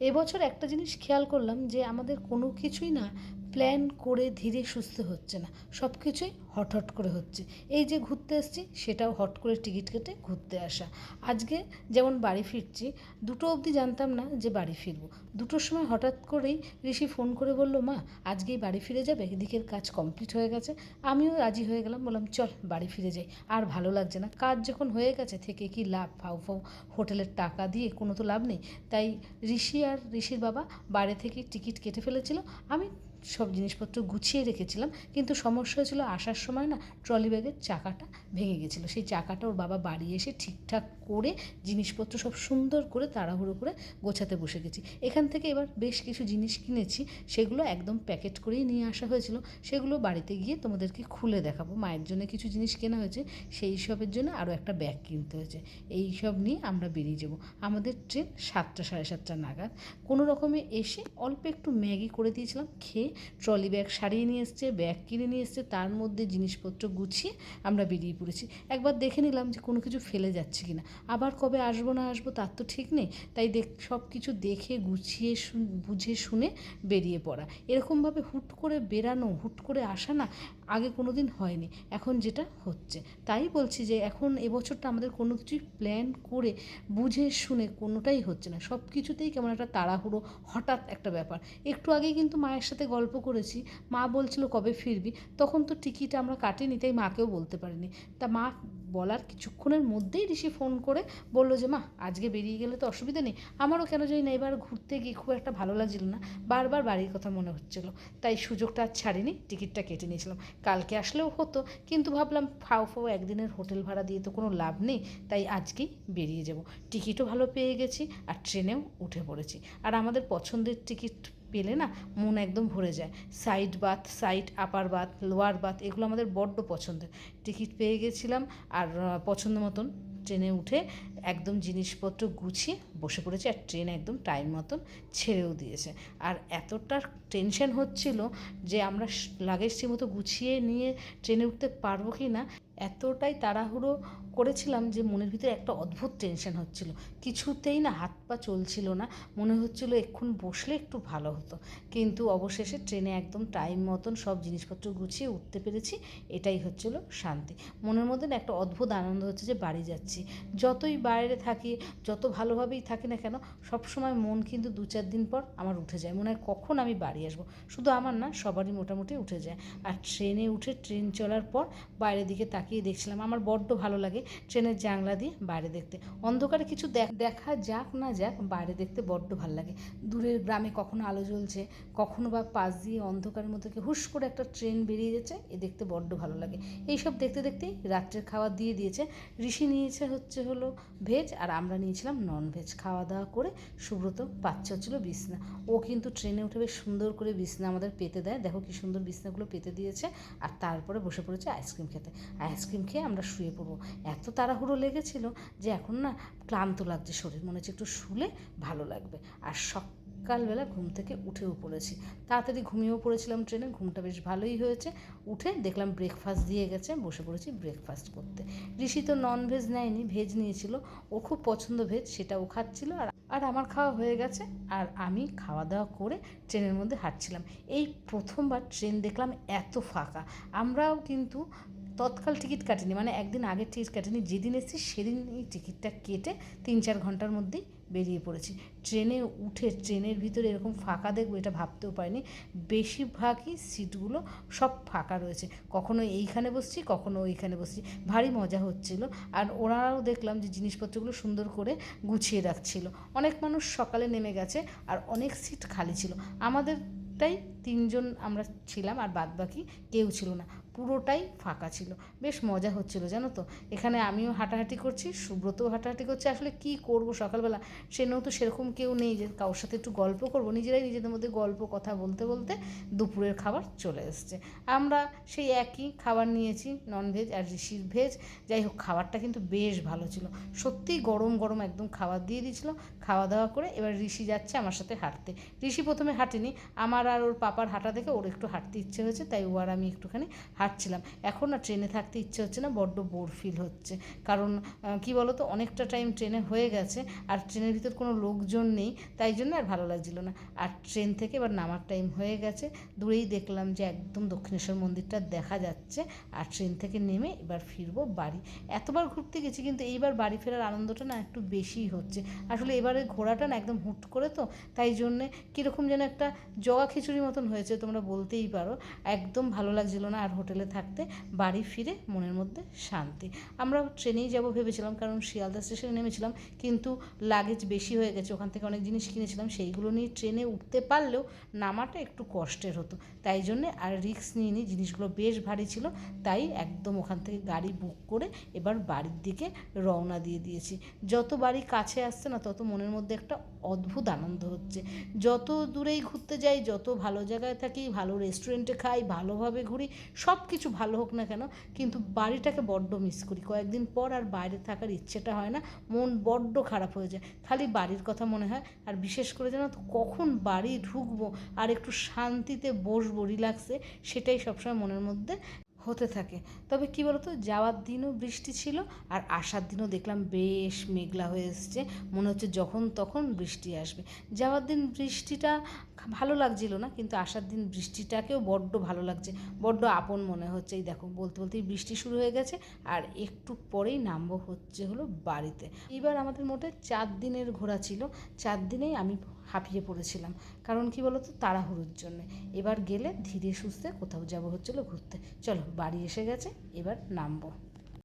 এবছর একটা জিনিস খেয়াল করলাম যে আমাদের কোনো কিছুই না প্ল্যান করে ধীরে সুস্থ হচ্ছে না। সব কিছুই হট হট করে হচ্ছে। এই যে ঘুরতে এসেছি, সেটাও হট করে টিকিট কেটে ঘুরতে আসা। আজকে যেমন বাড়ি ফিরছি, দুটো অবধি জানতাম না যে বাড়ি ফিরবো। দুটোর সময় হঠাৎ করেই ঋষি ফোন করে বলল, মা, আজকেই বাড়ি ফিরে যাবে? এদিকের কাজ কমপ্লিট হয়ে গেছে। আমিও রাজি হয়ে গেলাম, বললাম, চল, বাড়ি ফিরে যাই। আর ভালো লাগছে না। কাজ যখন হয়ে গেছে, থেকে কি লাভ? ফাউ ফাউ, হোটেলের টাকা দিয়ে কোনো তো লাভ নেই। তাই ঋষি আর ঋষির বাবা বাইরে থেকে টিকিট কেটে ফেলেছিল। আমি সব জিনিসপত্র গুছিয়ে রেখেছিলাম, কিন্তু সমস্যা হয়েছিল আসার সময় না ট্রলি ব্যাগের চাকাটা ভেঙে গেছিল। সেই চাকাটা ওর বাবা বাড়ি এসে ঠিকঠাক করে জিনিসপত্র সব সুন্দর করে তাড়াহুড়ো করে গোছাতে বসে গেছি। এখান থেকে এবার বেশ কিছু জিনিস কিনেছি, সেগুলো একদম প্যাকেট করেই নিয়ে আসা হয়েছিল। সেগুলো বাড়িতে গিয়ে তোমাদেরকে খুলে দেখাবো। মায়ের জন্য কিছু জিনিস কেনা হয়েছে, সেই সবের জন্য আরও একটা ব্যাগ কিনতে হয়েছে। এই সব নিয়ে আমরা বেরিয়ে যাব। আমাদের ট্রেন সাতটা সাড়ে সাতটা নাগাদ। কোনো রকমে এসে অল্প একটু ম্যাগি করে দিয়েছিলাম, খেয়ে ট্রলি ব্যাগ সারিয়ে নিয়ে এসছে, ব্যাগ কিনে নিয়ে এসছে, তার মধ্যে জিনিসপত্র গুছিয়ে আমরা বেরিয়ে পড়েছি। একবার দেখে নিলাম যে কোনো কিছু ফেলে যাচ্ছে কিনা। আবার কবে আসব না আসব তার তো ঠিক নেই, তাই দেখ, সব কিছু দেখে, গুছিয়ে বুঝে শুনে বেরিয়ে পড়া। এরকমভাবে হুট করে বেরানো, হুট করে আসা না আগে কোনো দিন হয়নি, এখন যেটা হচ্ছে। তাই বলছি যে এখন এবছরটা আমাদের কোনো কিছুই প্ল্যান করে, বুঝে শুনে কোনোটাই হচ্ছে না। সব কিছুতেই কেমন একটা তাড়াহুড়ো, হঠাৎ একটা ব্যাপার। একটু আগেই কিন্তু মায়ের সাথে গল্প করেছি। মা বলছিল কবে ফিরবি? তখন তো টিকিট আমরা কাটিনি, তাই মাকেও বলতে পারিনি। তা মা বলার কিছুক্ষণের মধ্যেই ঋষি ফোন করে বলল যে, মা, আজকে বেরিয়ে গেলে তো অসুবিধা নেই। আমারও কেন জানি না, এবার ঘুরতে গিয়ে খুব একটা ভালো লাগছিল না। বারবার বাড়ির কথা মনে হচ্ছিল। তাই সুযোগটা আর ছাড়িনি, টিকিটটা কেটে নিয়েছিলাম। কালকে আসলেও হতো, কিন্তু ভাবলাম ফাও ফাও একদিনের হোটেল ভাড়া দিয়ে তো কোনো লাভ নেই, তাই আজকেই বেরিয়ে যাব। টিকিটও ভালো পেয়ে গেছি আর ট্রেনেও উঠে পড়েছি। আর আমাদের পছন্দের টিকিট পেলে না মন একদম ভরে যায়। Side berth side upper berth lower berth এগুলো আমাদের বড্ড পছন্দের। টিকিট পেয়ে গেছিলাম আর পছন্দ মতন ট্রেনে উঠে একদম জিনিসপত্র গুছিয়ে বসে পড়েছে আর ট্রেন একদম টাইম মতন ছেড়েও দিয়েছে। আর এতটা টেনশন হচ্ছিল যে আমরা লাগেজ মতো গুছিয়ে নিয়ে ট্রেনে উঠতে পারব কি না এতটাই তাড়াহুড়ো করেছিলাম যে মনের ভিতরে একটা অদ্ভুত টেনশন হচ্ছিল। কিছুতেই না হাত পা চলছিল না, মনে হচ্ছিল এক্ষুন বসলে একটু ভালো হতো। কিন্তু অবশেষে ট্রেনে একদম টাইম মতন সব জিনিসপত্র গুছিয়ে উঠতে পেরেছি, এটাই হচ্ছিল শান্তি। মনের মধ্যে একটা অদ্ভুত আনন্দ হচ্ছে যে বাড়ি যাচ্ছি। যতই বাইরে থাকি, যত ভালোভাবেই থাকি না কেন, সবসময় মন কিন্তু দু চার দিন পর আমার উঠে যায়। মনে হয় কখন আমি বাড়ি আসব। শুধু আমার না, সবারই মোটামুটি উঠে যায়। আর ট্রেনে উঠে, ট্রেন চলার পর বাইরের দিকে তাকিয়ে দেখছিলাম। আমার বড্ড ভালো লাগে ট্রেনের জানলা দিয়ে বাইরে দেখতে। অন্ধকারে কিছু দেখ- যাক না যাক, বাইরে দেখতে বড্ড ভালো লাগে। দূরের গ্রামে কখনো আলো জ্বলছে, কখনো বা পাশ দিয়ে অন্ধকারের মধ্যে হুশ করে একটা ট্রেন বেরিয়ে যাচ্ছে, এ দেখতে বড্ড ভালো লাগে। এইসব দেখতে দেখতেই রাত্রের খাওয়া দিয়ে দিয়েছে। ঋষি নিয়েছে হচ্ছে হলো ভেজ, আর আমরা নিয়েছিলাম নন ভেজ খাওয়া দাওয়া করে সুব্রত বাচ্চা হচ্ছিল বিছনা। ও কিন্তু ট্রেনে উঠে বেশ সুন্দর করে বিছনা আমাদের পেতে দেয়। দেখো কি সুন্দর বিছনাগুলো পেতে দিয়েছে। আর তারপরে বসে পড়েছে আইসক্রিম খেতে। আইসক্রিম খেয়ে আমরা শুয়ে পড়ব। এত তাড়াহুড়ো লেগেছিল যে এখন না ক্লান্ত লাগছে শরীর। মনে হচ্ছে একটু শুলে ভালো লাগবে। আর সকালবেলা ঘুম থেকে উঠেও পড়েছি। তাড়াতাড়ি ঘুমিয়েও পড়েছিলাম ট্রেনে, ঘুমটা বেশ ভালোই হয়েছে। উঠে দেখলাম ব্রেকফাস্ট দিয়ে গেছে, বসে পড়েছি ব্রেকফাস্ট করতে। ঋষি তো নন ভেজ নেয়নি ভেজ নিয়েছিল। ও খুব পছন্দ ভেজ সেটাও খাচ্ছিল। আর আর আমার খাওয়া হয়ে গেছে। আর আমি খাওয়া দাওয়া করে ট্রেনের মধ্যে হাঁটছিলাম। এই প্রথমবার ট্রেন দেখলাম এত ফাঁকা। আমরাও কিন্তু তৎকাল টিকিট কাটিনি মানে একদিন আগের টিকিট কাটিনি, যেদিন এসেছি সেদিন এই টিকিটটা কেটে তিন চার ঘণ্টার মধ্যেই বেরিয়ে পড়েছি। ট্রেনে উঠে, ট্রেনের ভিতরে এরকম ফাঁকা দেখব এটা ভাবতেও পারিনি। বেশিরভাগই সিটগুলো সব ফাঁকা রয়েছে। কখনো এইখানে বসছি, কখনো ওইখানে বসছি। ভারী মজা হচ্ছিল। আর ওরাও দেখলাম যে জিনিসপত্রগুলো সুন্দর করে গুছিয়ে রাখছিল। অনেক মানুষ সকালে নেমে গেছে আর অনেক সিট খালি ছিল। আমাদেরটাই তিনজন আমরা ছিলাম আর বাদ বাকি কেউ ছিল না। পুরোটাই ফাঁকা ছিল। বেশ মজা হচ্ছিল, জানো তো? এখানে আমিও হাঁটাহাঁটি করছি, সুব্রতও হাঁটাহাঁটি করছে। আসলে কি করব সকালবেলা? ট্রেনেও তো সেরকম কেউ নেই যে কারোর সাথে একটু গল্প করব। নিজেরাই নিজেদের মধ্যে গল্প, কথা বলতে বলতে দুপুরের খাবার চলে এসছে। আমরা সেই একই খাবার নিয়েছি ননভেজ আর ঋষির ভেজ যাই হোক, খাবারটা কিন্তু বেশ ভালো ছিল। সত্যিই গরম গরম একদম খাবার দিয়ে দিয়েছিল। খাওয়া দাওয়া করে এবার ঋষি যাচ্ছে আমার সাথে হাঁটতে। ঋষি প্রথমে হাঁটেনি। আমার আর ওর পাপার হাঁটা দেখে ওর একটু হাঁটতে ইচ্ছে হয়েছে, তাই ও আর আমি একটুখানি হাঁট হাঁটছিলাম এখন না ট্রেনে থাকতে ইচ্ছে হচ্ছে না, বড্ড বোর ফিল হচ্ছে। কারণ কি বলো তো অনেকটা টাইম ট্রেনে হয়ে গেছে, আর ট্রেনের ভিতর কোনো লোকজন নেই, তাই জন্য আর ভালো লাগছিল না। আর ট্রেন থেকে এবার নামার টাইম হয়ে গেছে, দূরেই দেখলাম যে একদম দক্ষিণেশ্বর মন্দিরটা দেখা যাচ্ছে, আর ট্রেন থেকে নেমে এবার ফিরবো বাড়ি। এতবার ঘুরতে গেছি, কিন্তু এইবার বাড়ি ফেরার আনন্দটা না একটু বেশিই হচ্ছে। আসলে এবারে ঘোরাটা না একদম হুট করে তো, তাই জন্যে কীরকম যেন একটা জগা খিচুড়ি মতন হয়েছে, তোমরা বলতেই পারো। একদম ভালো লাগছিল না, আর হোটেলে থাকতে, বাড়ি ফিরে মনের মধ্যে শান্তি। আমরা ট্রেনেই যাব ভেবেছিলাম, কারণ শিয়ালদা স্টেশনে নেমেছিলাম, কিন্তু লাগেজ বেশি হয়ে গেছে। ওখান থেকে অনেক জিনিস কিনেছিলাম। সেইগুলো নিয়ে ট্রেনে উঠতে পারলেও নামাটা একটু কষ্টের হতো। তাই জন্যে আর রিস্ক নিয়ে নিই জিনিসগুলো বেশ ভারী ছিল, তাই একদম ওখান থেকে গাড়ি বুক করে এবার বাড়ির দিকে রওনা দিয়ে দিয়েছি। যত বাড়ি কাছে আসছে না, তত মনের মধ্যে একটা অদ্ভুত আনন্দ হচ্ছে। যত দূরেই ঘুরতে যাই, যত ভালো জায়গায় থাকি, ভালো রেস্টুরেন্টে খাই, ভালোভাবে ঘুরি সব কিছু ভালো হোক না কেন, কিন্তু বাড়িটাকে বড্ড মিস করি। কয়েকদিন পর আর বাইরে থাকার ইচ্ছেটা হয় না, মন বড্ড খারাপ হয়ে যায়। খালি বাড়ির কথা মনে হয়, আর বিশেষ করে যেন তো কখন বাড়ি ঢুকবো আর একটু শান্তিতে বসবো রিল্যাক্সে সেটাই সবসময় মনের মধ্যে হতে থাকে। তবে কি বলতো, যাওয়ার দিনও বৃষ্টি ছিল আর আসার দিনও দেখলাম বেশ মেঘলা হয়ে এসছে। মনে হচ্ছে যখন তখন বৃষ্টি আসবে। যাওয়ার দিন বৃষ্টিটা ভালো লাগছিল না, কিন্তু আসার দিন বৃষ্টিটাকেও বড্ড ভালো লাগছে। বড্ড আপন মনে হচ্ছে। এই দেখো, বলতে বলতেই বৃষ্টি শুরু হয়ে গেছে আর একটু পরেই নামবো হচ্ছে হলো বাড়িতে। এবার আমাদের মোটে চার দিনের ঘোরা ছিল। চার দিনেই আমি হাঁপিয়ে পড়েছিলাম। কারণ কি বলতো? তাড়াহুড়োর জন্য। এবার গেলে ধীরে সুস্থে কোথাও যাব হচ্ছিল ঘুরতে। চলো, বাড়ি এসে গেছে, এবার নামবো।